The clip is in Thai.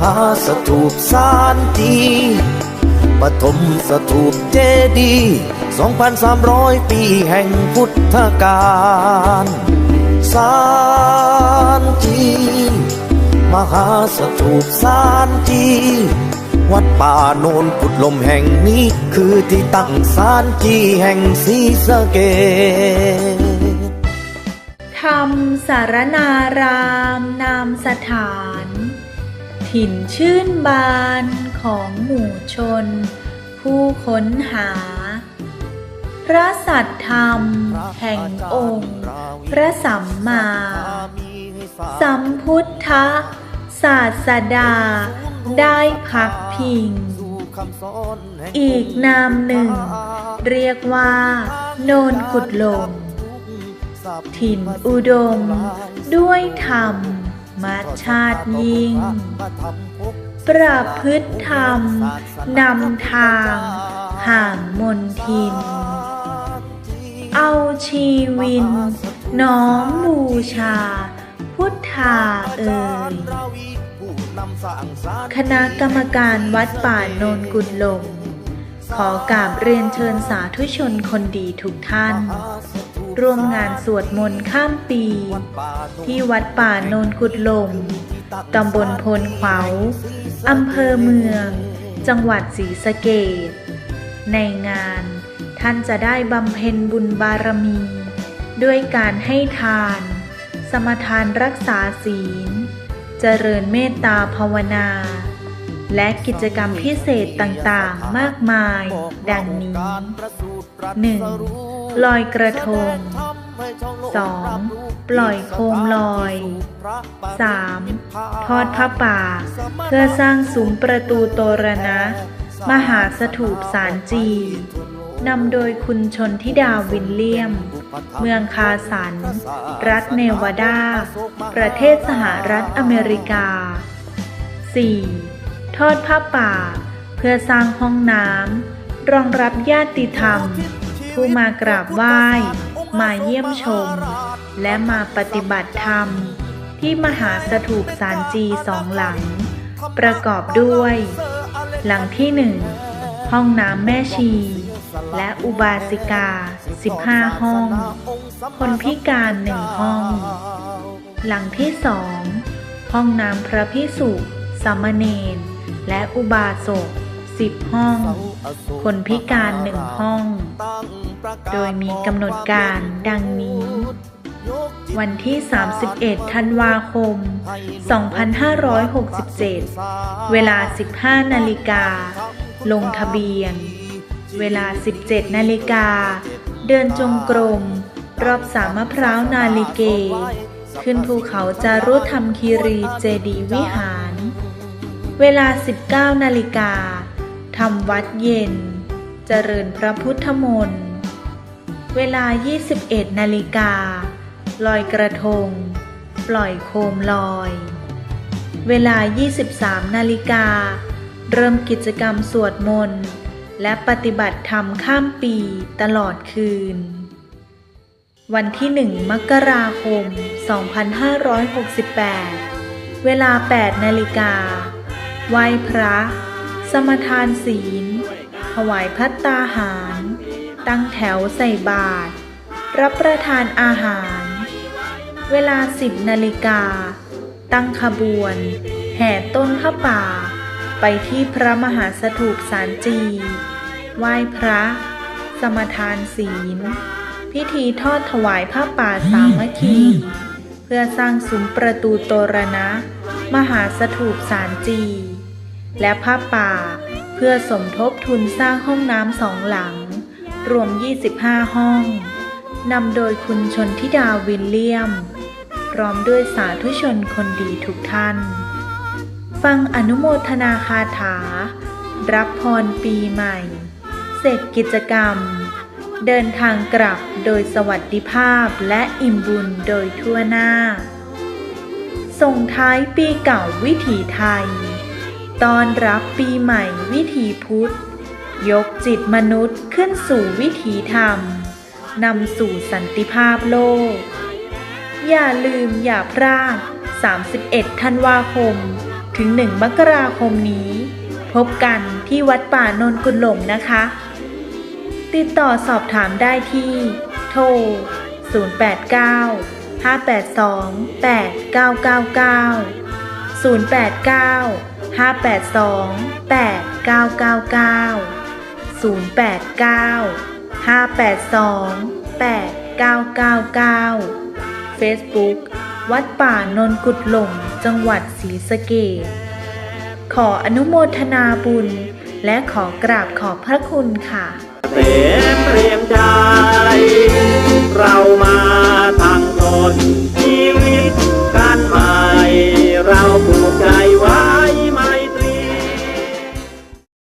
หาสถูปสานจีปฐมสถูปเจดีย์2,300 ปีแห่งพุทธกาลสานจีมหาสถูปสานจีวัดป่าโนนกุดลมแห่งนี้ คือที่ตั้งสานจีแห่งศรีสะเกษธรรมสารนารามนามสถาน ถิ่นชื่นบานของหมู่ชน ผู้ค้นหา พระสัตธรรมแห่งองค์ พระสัมมา สัมพุทธศาสดา ได้พักพิง อีกนามหนึ่ง เรียกว่า โนนกุดลมถิ่นอุดม ด้วยธรรม มาชาติยิ่ง ประพฤติธรรม นำทาง ห่างมนทิน เอาชีวิน น้อมบูชา พุทธาเอ่ยคณะกรรมการวัดป่าโนนกุดลมขอกราบเรียนเชิญสาธุชนคนดีทุกท่าน ร่วมงานสวดมนต์ข้ามปี ที่วัดป่าโนนกุดลมตำบลพลขวาวอำเภอเมือง จังหวัดศรีสะเกษในงานท่านจะได้บำเพ็ญบุญบารมี ด้วยการให้ทาน สมทานรักษาศีล เจริญเมตตาภาวนา และกิจกรรมพิเศษต่างๆ มากมาย ดังนี้ 1. ลอยกระทง 2. ปล่อยโคมลอย 3. ทอดผ้าป่า เพื่อสร้างซุ้มประตูโตรณะ มหาสถูปสารจีนำโดยคุณชนทิดาวินเลียม เมืองคาสัน รัฐเนวาดา ประเทศสหรัฐอเมริกา 4. ทอดผ้าป่า เพื่อสร้างห้องน้ำรองรับญาติธรรม ผู้มากราบไหว้ มาเยี่ยมชม และมาปฏิบัติธรรม ที่มหาสถูปสารจีสองหลัง ประกอบด้วย หลังที่หนึ่งห้องน้ำแม่ชี และอุบาสิกา 15 ห้อง คนพิการหนึ่งห้อง หลังที่สองห้องน้ำพระพิสุสามเณร และอุบาสกสิบห้อง คนพิการหนึ่งห้อง โดยมีกำหนดการดังนี้ วันที่ 31 ธันวาคม 2567 เวลา 15 นาฬิกา ลงทะเบียน เวลา 17 นาฬิกา เดินจงกรม รอบสามมะพร้าวนาลิเก ขึ้นภูเขาจารุธรรมคีรีเจดีย์วิหาร เวลา 19 นาฬิกาทำวัดเย็น เจริญพระพุทธมนต์ เวลา 21 นาฬิกา ลอยกระทง ปล่อยโคมลอย เวลา 23 นาฬิกา เริ่มกิจกรรมสวดมนต์ และปฏิบัติธรรมข้ามปีตลอดคืน วันที่ 1 มกราคม 2568 เวลา 8 นาฬิกา ไหว้พระ สมทานศีล ถวายพัตตาหาร ตั้งแถวใส่บาตร รับประทานอาหาร เวลา10นาฬิกา ตั้งขบวน แห่ต้นผ้าป่า ไปที่พระมหาสถูปสารจี ไหว้พระ สมทานศีล พิธีทอดถวายผ้าป่าสามัคคีเพื่อสร้างซุ้มประตูโตรณะ มหาสถูปสารจี และผ้าป่า เพื่อสมทบทุนสร้างห้องน้ำสองหลัง รวม 25 ห้อง นำโดยคุณชนทิดาวินเลียม พร้อมด้วยสาธุชนคนดีทุกท่าน ฟังอนุโมทนาคาถา รับพรปีใหม่ เสร็จกิจกรรม เดินทางกลับโดยสวัสดิภาพและอิ่มบุญโดยทั่วหน้าส่งท้ายปีเก่าวิถีไทย ตอนรับปีใหม่วิถีพุทธ ยกจิตมนุษย์ขึ้นสู่วิถีธรรม นำสู่สันติภาพโลก อย่าลืมอย่าพลาด 31 ธันวาคม ถึง 1 มกราคมนี้ พบกันที่วัดป่านนกุลหลงนะคะ ติดต่อสอบถามได้ที่ โทร 089 582 8999 089 582 8999 089 582 8999 Facebook วัดป่านนกุดหลงจังหวัดศรีสะเกษขออนุโมทนาบุญ และขอกราบขอบพระคุณค่ะ